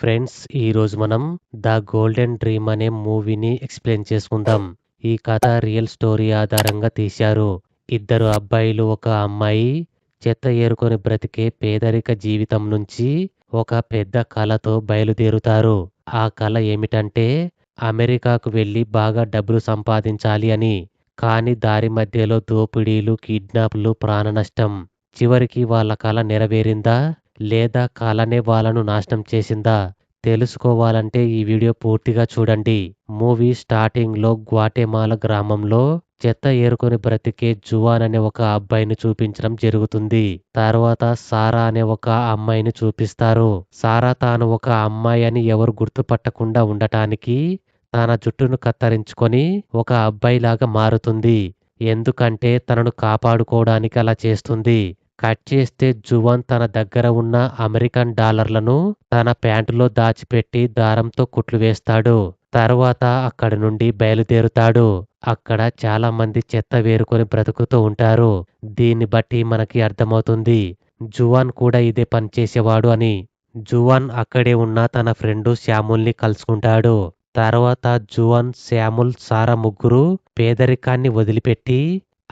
Friends ఈరోజు మనం the golden dream అనే మూవీని ఎక్స్ప్లెయిన్ చేసుకుందాం. ఈ కథ రియల్ స్టోరీ ఆధారంగా తీశారు. ఇద్దరు అబ్బాయిలు ఒక అమ్మాయి చెత్త ఏరుకొని బ్రతికే పేదరిక జీవితం నుంచి ఒక పెద్ద కళతో బయలుదేరుతారు. ఆ కళ ఏమిటంటే అమెరికాకు వెళ్ళి బాగా డబ్బులు సంపాదించాలి అని కానీ దారి మధ్యలో దోపిడీలు కిడ్నాప్లు ప్రాణ నష్టం చివరికి వాళ్ళ కళ నెరవేరిందా? లేదా కాలనే వాళ్ళను నాశనం చేసిందా? తెలుసుకోవాలంటే ఈ వీడియో పూర్తిగా చూడండి. మూవీ స్టార్టింగ్లో గ్వాటెమాల గ్రామంలో చెత్త ఏరుకొని బ్రతికే జువాన్ అనే ఒక అబ్బాయిని చూపించడం జరుగుతుంది. తర్వాత సారా అనే ఒక అమ్మాయిని చూపిస్తారు. సారా తాను ఒక అమ్మాయి అని ఎవరు గుర్తుపట్టకుండా ఉండటానికి తన జుట్టును కత్తిరించుకొని ఒక అబ్బాయిలాగా మారుతుంది. ఎందుకంటే తనను కాపాడుకోవడానికి అలా చేస్తుంది. కట్ చేస్తే జువాన్ తన దగ్గర ఉన్న అమెరికన్ డాలర్లను తన ప్యాంటులో దాచిపెట్టి దారంతో కుట్లు వేస్తాడు. తర్వాత అక్కడి నుండి బయలుదేరుతాడు. అక్కడ చాలా మంది చెత్త వేరుకొని బ్రతుకుతూ ఉంటారు. దీన్ని బట్టి మనకి అర్థమవుతుంది. జువాన్ కూడా ఇదే పని చేసేవాడు అని. జువాన్ అక్కడే ఉన్న తన ఫ్రెండు శ్యాముల్ని కలుసుకుంటాడు. తర్వాత జువాన్ శ్యాముల్ సారా ముగ్గురు పేదరికాన్ని వదిలిపెట్టి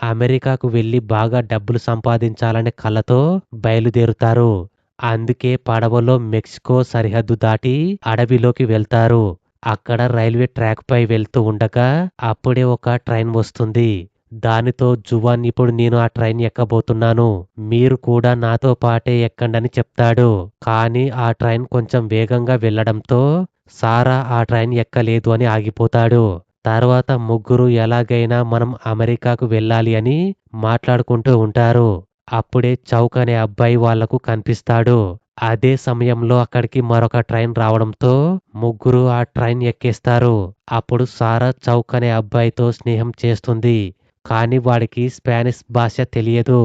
అమెరికాకు వెళ్ళి బాగా డబ్బులు సంపాదించాలనే కలతో బయలుదేరుతారు. అందుకే పడవలో మెక్సికో సరిహద్దు దాటి అడవిలోకి వెళ్తారు. అక్కడ రైల్వే ట్రాక్ పై వెళ్తూ ఉండగా అప్పుడే ఒక ట్రైన్ వస్తుంది. దానితో జువాన్ ఇప్పుడు నేను ఆ ట్రైన్ ఎక్కబోతున్నాను. మీరు కూడా నాతో పాటే ఎక్కండని చెప్తాడు. కానీ ఆ ట్రైన్ కొంచెం వేగంగా వెళ్ళడంతో సారా ఆ ట్రైన్ ఎక్కలేదు అని ఆగిపోతాడు. తర్వాత ముగ్గురు ఎలాగైనా మనం అమెరికాకు వెళ్ళాలి అని మాట్లాడుకుంటూ ఉంటారు. అప్పుడే చౌక్ అనే అబ్బాయి వాళ్ళకు కనిపిస్తాడు. అదే సమయంలో అక్కడికి మరొక ట్రైన్ రావడంతో ముగ్గురు ఆ ట్రైన్ ఎక్కేస్తారు. అప్పుడు సారా చౌక్ అనే అబ్బాయితో స్నేహం చేస్తుంది. కానీ వాడికి స్పానిష్ భాష తెలియదు.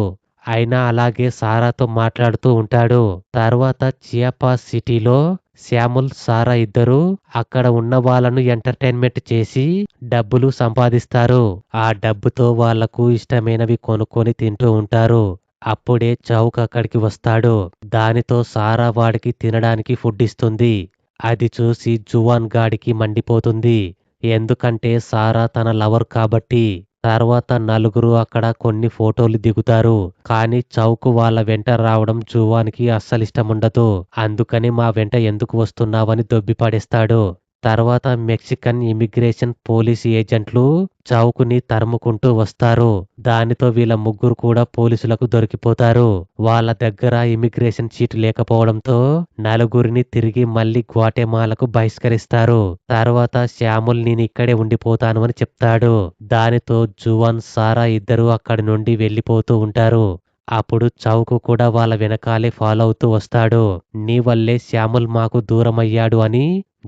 అయినా అలాగే సారాతో మాట్లాడుతూ ఉంటాడు. తర్వాత చియాపా సిటీలో శ్యాముల్ సారా ఇద్దరు అక్కడ ఉన్న వాళ్ళను ఎంటర్టైన్మెంట్ చేసి డబ్బులు సంపాదిస్తారు. ఆ డబ్బుతో వాళ్ళకు ఇష్టమైనవి కొనుక్కొని తింటూ ఉంటారు. అప్పుడే చౌక్ అక్కడికి వస్తాడు. దానితో సారా వాడికి తినడానికి ఫుడ్ ఇస్తుంది. అది చూసి జువాన్ గాడికి మండిపోతుంది. ఎందుకంటే సారా తన లవర్ కాబట్టి తర్వాత నలుగురు అక్కడ కొన్ని ఫోటోలు దిగుతారు. కానీ చౌక్ వాళ్ళ వెంట రావడం జువాన్కి అస్సలిష్టముండదు. అందుకని మా వెంట ఎందుకు వస్తున్నావని దొబ్బి పడేస్తాడు తర్వాత మెక్సికన్ ఇమిగ్రేషన్ పోలీస్ ఏజెంట్లు చావుకుని తరుముకుంటూ వస్తారు. దానితో వీళ్ళ ముగ్గురు కూడా పోలీసులకు దొరికిపోతారు. వాళ్ళ దగ్గర ఇమిగ్రేషన్ చీట్ లేకపోవడంతో నలుగురిని తిరిగి మళ్ళీ గ్వాటెమాలకు బహిష్కరిస్తారు. తర్వాత శ్యాముల్ నేను ఇక్కడే ఉండిపోతాను అని చెప్తాడు. దానితో జువాన్ సారా ఇద్దరు అక్కడి నుండి వెళ్ళిపోతూ ఉంటారు. అప్పుడు చౌకు కూడా వాళ్ళ వెనకాలే ఫాలో అవుతూ వస్తాడు. నీ వల్లే శ్యాముల్ మాకు దూరమయ్యాడు అని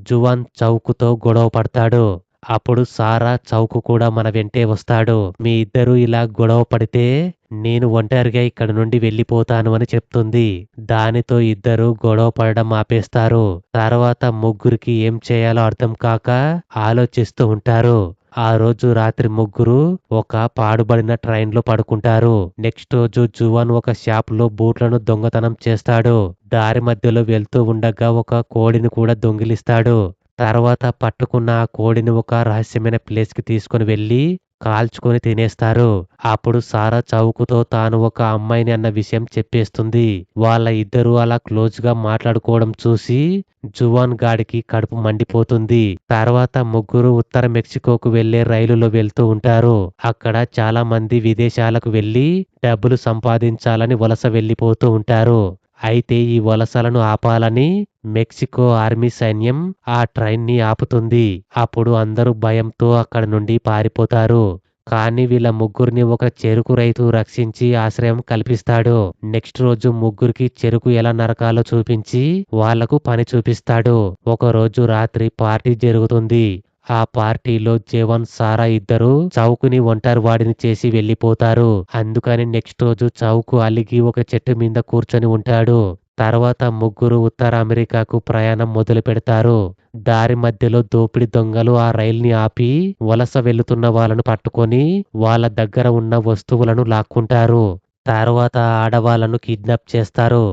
జువాన్ చౌకుతో గొడవ పడతాడు. అప్పుడు సారా చౌకు కూడా మన వెంటే వస్తాడు. మీ ఇద్దరు ఇలా గొడవ పడితే నేను ఒంటరిగా ఇక్కడ నుండి వెళ్ళిపోతాను అని చెప్తుంది. దానితో ఇద్దరు గొడవ పడడం ఆపేస్తారు. తర్వాత ముగ్గురికి ఏం చేయాలో అర్థం కాక ఆలోచిస్తూ ఉంటారు. ఆ రోజు రాత్రి ముగ్గురు ఒక పాడుబడిన ట్రైన్లో పడుకుంటారు. నెక్స్ట్ రోజు జువాన్ ఒక షాప్లో బూట్లను దొంగతనం చేస్తాడు. దారి మధ్యలో వెళ్తూ ఉండగా ఒక కోడిని కూడా దొంగిలిస్తాడు. తర్వాత పట్టుకున్న ఆ కోడిని ఒక రహస్యమైన ప్లేస్కి తీసుకుని వెళ్ళి కాల్చుకొని తినేస్తారు. అప్పుడు సారా చౌకుతో తాను ఒక అమ్మాయిని అన్న విషయం చెప్పేస్తుంది. వాళ్ళ ఇద్దరు అలా క్లోజ్గా మాట్లాడుకోవడం చూసి జువాన్ గాడికి కడుపు మండిపోతుంది. తర్వాత ముగ్గురు ఉత్తర మెక్సికోకు వెళ్ళే రైలులో వెళ్తూ ఉంటారు. అక్కడ చాలా మంది విదేశాలకు వెళ్ళి డబ్బులు సంపాదించాలని వలస వెళ్ళిపోతూ ఉంటారు. అయితే ఈ వలసలను ఆపాలని మెక్సికో ఆర్మీ సైన్యం ఆ ట్రైన్ని ఆపుతుంది. అప్పుడు అందరూ భయంతో అక్కడ నుండి పారిపోతారు. కానీ వీళ్ళ ముగ్గురిని ఒక చెరుకు రైతు రక్షించి ఆశ్రయం కల్పిస్తాడు. నెక్స్ట్ రోజు ముగ్గురికి చెరుకు ఎలా నరకాలో చూపించి వాళ్ళకు పని చూపిస్తాడు. ఒక రోజు రాత్రి పార్టీ జరుగుతుంది. ఆ పార్టీలో జీవన్ సారా ఇద్దరు చౌకుని ఒంటరి వాడిని చేసి వెళ్ళిపోతారు అందుకని నెక్స్ట్ రోజు చౌకు అలిగి ఒక చెట్టు మీద కూర్చొని ఉంటాడు. తర్వాత ముగ్గురు ఉత్తర అమెరికాకు ప్రయాణం మొదలు పెడతారు. దారి మధ్యలో దోపిడి దొంగలు ఆ రైల్ని ఆపి వలస వెళ్తున్న వాళ్ళను పట్టుకొని వాళ్ళ దగ్గర ఉన్న వస్తువులను లాక్కుంటారు. తర్వాత ఆడవాళ్ళను కిడ్నాప్ చేస్తారు.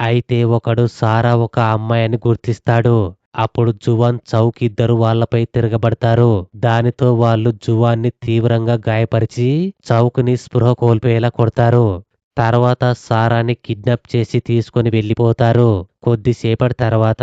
అయితే ఒకడు సారా ఒక అమ్మాయి అని గుర్తిస్తాడు. అప్పుడు జువాన్ చౌక్ ఇద్దరు వాళ్ళపై తిరగబడతారు. దానితో వాళ్ళు జువాన్ని తీవ్రంగా గాయపరిచి చౌక్ని స్పృహ కోల్పోయేలా కొడతారు. తర్వాత సారాని కిడ్నాప్ చేసి తీసుకుని వెళ్ళిపోతారు. కొద్దిసేపటి తర్వాత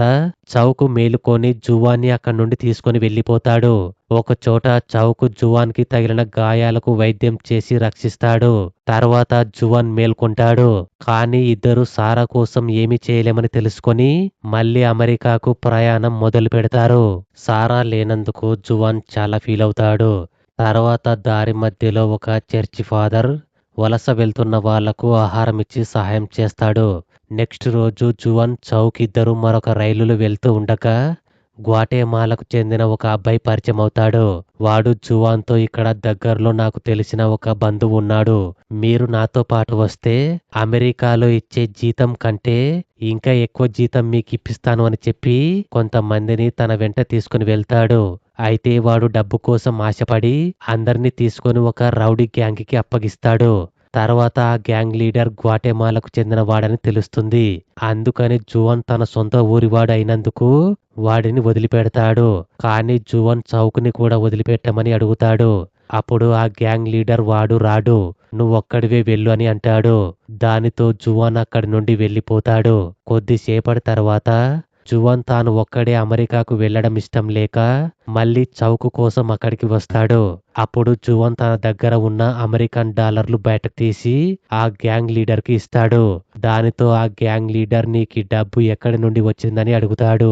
చౌకు మేలుకొని జువాన్ని అక్కడి నుండి తీసుకొని వెళ్ళిపోతాడు. ఒక చోట చౌకు జువాన్కి తగిలిన గాయాలకు వైద్యం చేసి రక్షిస్తాడు. తర్వాత జువాన్ మేల్కొంటాడు. కానీ ఇద్దరు సారా కోసం ఏమి చేయలేమని తెలుసుకొని మళ్ళీ అమెరికాకు ప్రయాణం మొదలు పెడతారు. సారా లేనందుకు జువాన్ చాలా ఫీల్ అవుతాడు తర్వాత దారి మధ్యలో ఒక చర్చి ఫాదర్ వలస వెళ్తున్న వాళ్ళకు ఆహారం ఇచ్చి సహాయం చేస్తాడు. నెక్స్ట్ రోజు జువాన్ చౌక్ ఇద్దరు మరొక రైలులో వెళ్తూ ఉండగా గ్వాటేమాలకు చెందిన ఒక అబ్బాయి పరిచయం అవుతాడు. వాడు జువాన్తో ఇక్కడ దగ్గరలో నాకు తెలిసిన ఒక బంధువు ఉన్నాడు. మీరు నాతో పాటు వస్తే అమెరికాలో ఇచ్చే జీతం కంటే ఇంకా ఎక్కువ జీతం మీకు ఇప్పిస్తాను అని చెప్పి కొంతమందిని తన వెంట తీసుకుని వెళ్తాడు. అయితే వాడు డబ్బు కోసం ఆశపడి అందరినీ తీసుకొని ఒక రౌడీ గ్యాంగ్కి అప్పగిస్తాడు. తర్వాత ఆ గ్యాంగ్ లీడర్ గ్వాటెమాలకు చెందిన వాడని తెలుస్తుంది. అందుకని జువన్ తన సొంత ఊరివాడు అయినందుకు వాడిని వదిలిపెడతాడు. కానీ జువన్ చౌక్ని కూడా వదిలిపెట్టమని అడుగుతాడు. అప్పుడు ఆ గ్యాంగ్ లీడర్ వాడు రాడు. నువ్వొక్కడివే వెళ్ళు అని అంటాడు. దానితో జువాన్ అక్కడి నుండి వెళ్ళిపోతాడు. కొద్దిసేపటి తర్వాత జువాన్ తాను ఒక్కడే అమెరికాకు వెళ్ళడం ఇష్టం లేక మళ్ళీ చౌకు కోసం అక్కడికి వస్తాడు. అప్పుడు జువాన్ తన దగ్గర ఉన్న అమెరికన్ డాలర్లు బయటకు తీసి ఆ గ్యాంగ్ లీడర్కి ఇస్తాడు. దానితో ఆ గ్యాంగ్ లీడర్ నీకు డబ్బు ఎక్కడి నుండి వచ్చిందని అడుగుతాడు.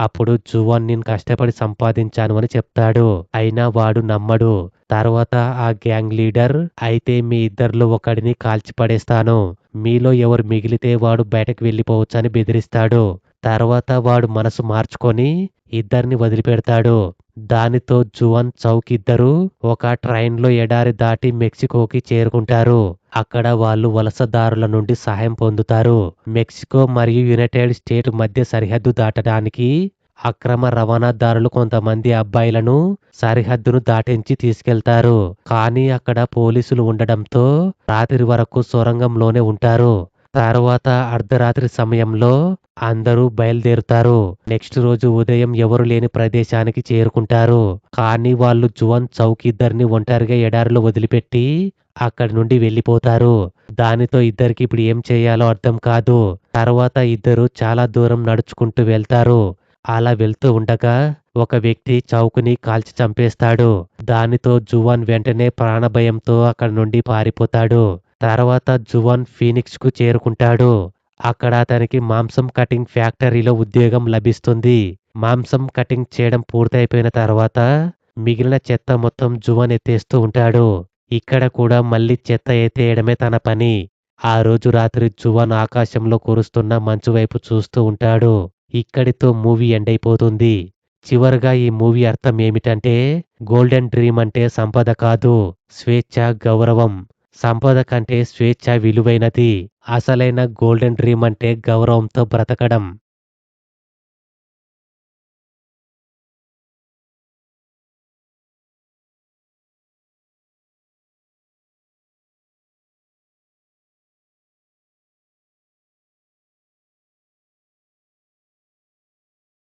అప్పుడు జువాన్ నేను కష్టపడి సంపాదించాను అని చెప్తాడు. అయినా వాడు నమ్మడు. తర్వాత ఆ గ్యాంగ్ లీడర్ అయితే మీ ఇద్దరిలో ఒకడిని కాల్చి పడేస్తాను మీలో ఎవరు మిగిలితే వాడు బయటకు వెళ్ళిపోవచ్చని బెదిరిస్తాడు. తర్వాత వాడు మనసు మార్చుకొని ఇద్దరిని వదిలిపెడతాడు. దానితో జువన్ చౌక్ ఇద్దరు ఒక ట్రైన్లో ఎడారి దాటి మెక్సికోకి చేరుకుంటారు. అక్కడ వాళ్ళు వలసదారుల నుండి సహాయం పొందుతారు. మెక్సికో మరియు యునైటెడ్ స్టేట్ మధ్య సరిహద్దు దాటడానికి అక్రమ రవాణాదారులు కొంతమంది అబ్బాయిలను సరిహద్దును దాటించి తీసుకెళ్తారు. కానీ అక్కడ పోలీసులు ఉండడంతో రాత్రి వరకు సొరంగంలోనే ఉంటారు. తర్వాత అర్ధరాత్రి సమయంలో అందరూ బయలుదేరుతారు. నెక్స్ట్ రోజు ఉదయం ఎవరు లేని ప్రదేశానికి చేరుకుంటారు. కానీ వాళ్ళు జువన్ చౌక్ ఇద్దరిని ఒంటరిగా ఎడారిలో వదిలిపెట్టి అక్కడి నుండి వెళ్ళిపోతారు. దానితో ఇద్దరికి ఇప్పుడు ఏం చేయాలో అర్థం కాదు. తర్వాత ఇద్దరు చాలా దూరం నడుచుకుంటూ వెళ్తారు. అలా వెళ్తూ ఉండగా ఒక వ్యక్తి చౌకుని కాల్చి చంపేస్తాడు. దానితో జువాన్ వెంటనే ప్రాణభయంతో అక్కడి నుండి పారిపోతాడు. తర్వాత జువాన్ ఫీనిక్స్కు చేరుకుంటాడు. అక్కడ అతనికి మాంసం కటింగ్ ఫ్యాక్టరీలో ఉద్యోగం లభిస్తుంది. మాంసం కటింగ్ చేయడం పూర్తయిపోయిన తర్వాత మిగిలిన చెత్త మొత్తం జువాన్ ఎత్తేస్తూ ఉంటాడు. ఇక్కడ కూడా మళ్ళీ చెత్త ఎత్తేయడమే తన పని. ఆ రోజు రాత్రి జువాన్ ఆకాశంలో కురుస్తున్న మంచు వైపు చూస్తూ ఉంటాడు. ఇక్కడితో మూవీ ఎండ్ అయిపోతుంది చివరగా ఈ మూవీ అర్థం ఏమిటంటే గోల్డెన్ డ్రీమ్ అంటే సంపద కాదు. స్వేచ్ఛ గౌరవం. సంపద కంటే స్వేచ్ఛ విలువైనది. అసలైన గోల్డెన్ డ్రీమ్ అంటే గౌరవంతో బ్రతకడం.